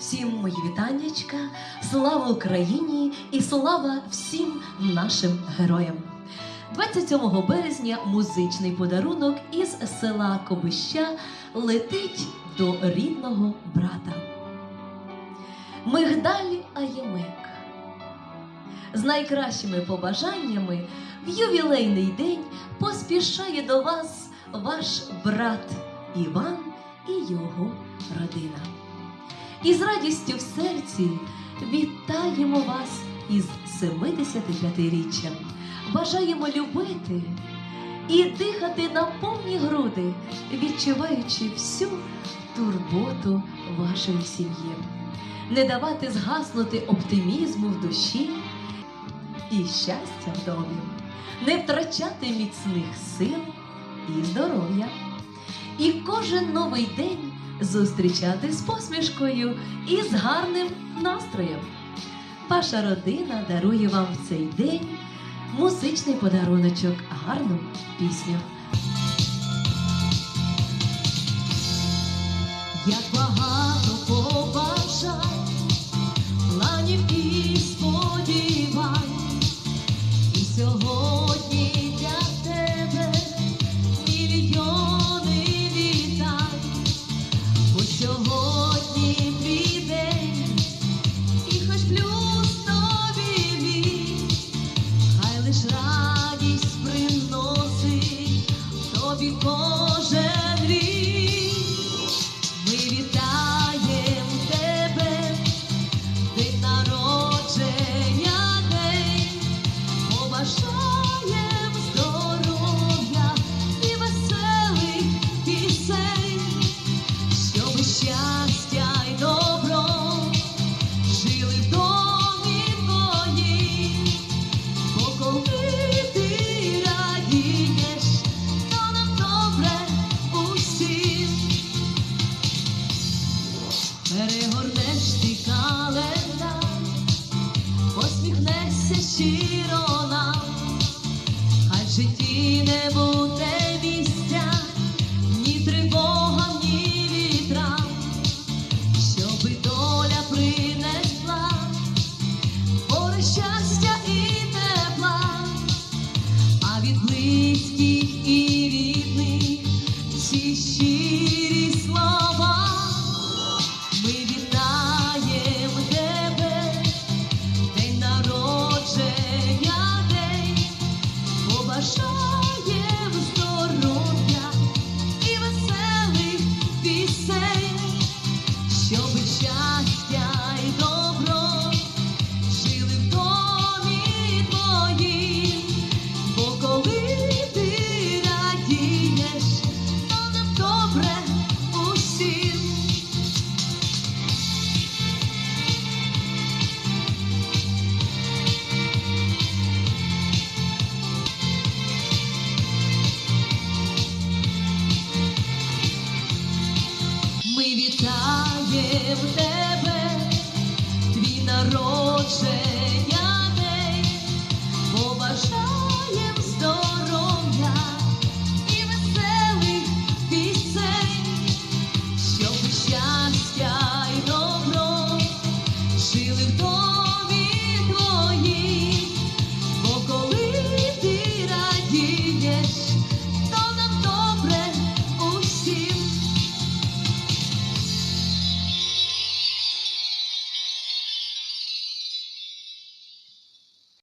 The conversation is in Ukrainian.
Всім мої вітаннячка, слава Україні і слава всім нашим героям. 27 березня музичний подарунок із села Кобища летить до рідного брата. Мигдаль Аємек. З найкращими побажаннями в ювілейний день поспішає до вас ваш брат Іван і його родина. І з радістю в серці вітаємо вас із 75-річчям. Бажаємо любити і дихати на повні груди, відчуваючи всю турботу вашої сім'ї, не давати згаснути оптимізму в душі і щастя в домі, не втрачати міцних сил і здоров'я. І кожен новий день зустрічати з посмішкою і з гарним настроєм. Ваша родина дарує вам в цей день музичний подаруночок, гарну пісню. Як багато побажань, тобі кожен щиро житті не буде місця, ні тривогам, ні вітрам, щоби доля принесла море щастя і тепла, а від близьких і рідних ці щирі